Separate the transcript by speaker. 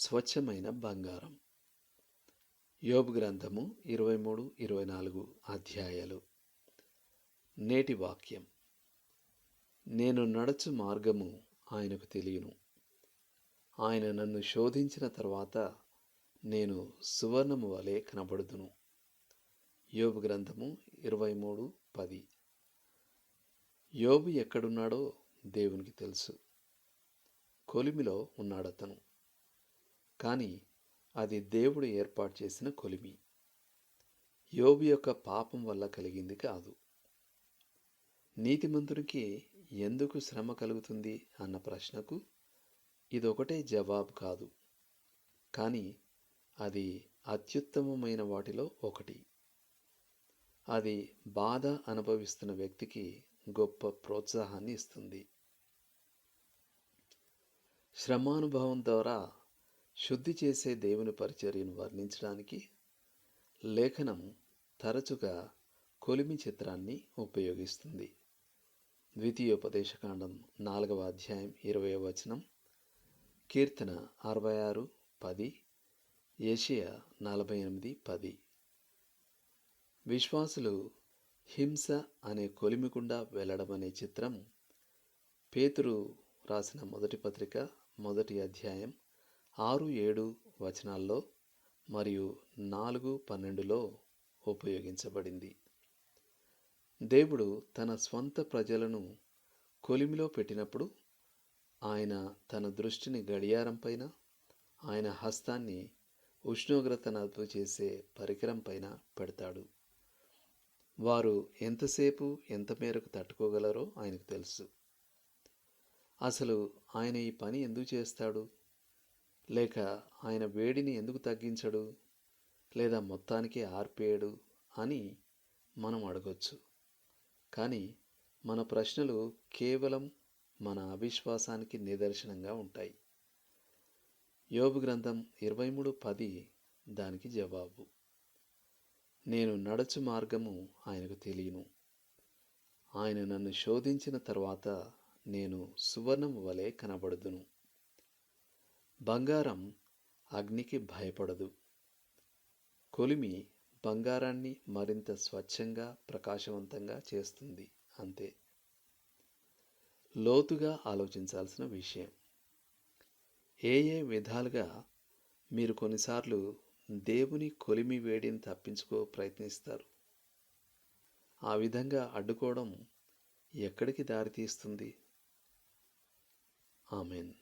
Speaker 1: స్వచ్ఛమైన బంగారం. యోబ్ గ్రంథము ఇరవై మూడు ఇరవై నాలుగు అధ్యాయాలు. నేటి వాక్యం. నేను నడచు మార్గము ఆయనకు తెలియను. ఆయన నన్ను శోధించిన తర్వాత నేను సువర్ణము వలె కనబడుదును. యోబు గ్రంథము ఇరవై మూడు పది. యోబు ఎక్కడున్నాడో దేవునికి తెలుసు. కొలిమిలో ఉన్నాడతను. కానీ అది దేవుడు ఏర్పాటు చేసిన కొలిమి. యోబు యొక్క పాపం వల్ల కలిగింది కాదు. నీతిమంతునికి ఎందుకు శ్రమ కలుగుతుంది అన్న ప్రశ్నకు ఇదొకటే జవాబు కాదు. కానీ అది అత్యుత్తమమైన వాటిలో ఒకటి. అది బాధ అనుభవిస్తున్న వ్యక్తికి గొప్ప ప్రోత్సాహాన్ని ఇస్తుంది. శ్రమానుభవం ద్వారా శుద్ధి చేసే దేవుని పరిచర్యను వర్ణించడానికి లేఖనం తరచుగా కొలిమి చిత్రాన్ని ఉపయోగిస్తుంది. ద్వితీయోపదేశకాండం నాలుగవ అధ్యాయం ఇరవై వచనం. కీర్తన అరవై ఆరు పది ఏషియా నలభై ఎనిమిది పది. విశ్వాసులు హింస అనే కొలిమి గుండా వెళ్ళడం అనే చిత్రం పేతురు రాసిన మొదటి పత్రిక మొదటి అధ్యాయం ఆరు ఏడు వచనాల్లో మరియు నాలుగు పన్నెండులో ఉపయోగించబడింది. దేవుడు తన స్వంత ప్రజలను కొలిమిలో పెట్టినప్పుడు ఆయన తన దృష్టిని గడియారం పైన ఆయన హస్తాన్ని ఉష్ణోగ్రతను నదుపు చేసే పరికరం పైన పెడతాడు. వారు ఎంతసేపు ఎంత మేరకు తట్టుకోగలరో ఆయనకు తెలుసు. అసలు ఆయన ఈ పని ఎందుకు చేస్తాడు? లేక ఆయన వేడిని ఎందుకు తగ్గించడు? లేదా మొత్తానికి ఆర్పేయడు? అని మనం అడగొచ్చు. కానీ మన ప్రశ్నలు కేవలం మన అవిశ్వాసానికి నిదర్శనంగా ఉంటాయి. యోబు గ్రంథం ఇరవై మూడు పది దానికి జవాబు. నేను నడచు మార్గము ఆయనకు తెలియను. ఆయన నన్ను శోధించిన తర్వాత నేను సువర్ణము వలె కనబడుదును. బంగారం అగ్నికి భయపడదు. కొలిమి బంగారాన్ని మరింత స్వచ్ఛంగా ప్రకాశవంతంగా చేస్తుంది. అంతే. లోతుగా ఆలోచించాల్సిన విషయం. ఏ ఏ విధాలుగా మీరు కొన్నిసార్లు దేవుని కొలిమి వేడిని తప్పించుకో ప్రయత్నిస్తారు. ఆ విధంగా అడ్డుకోవడం ఎక్కడికి దారితీస్తుంది? ఆమెన్.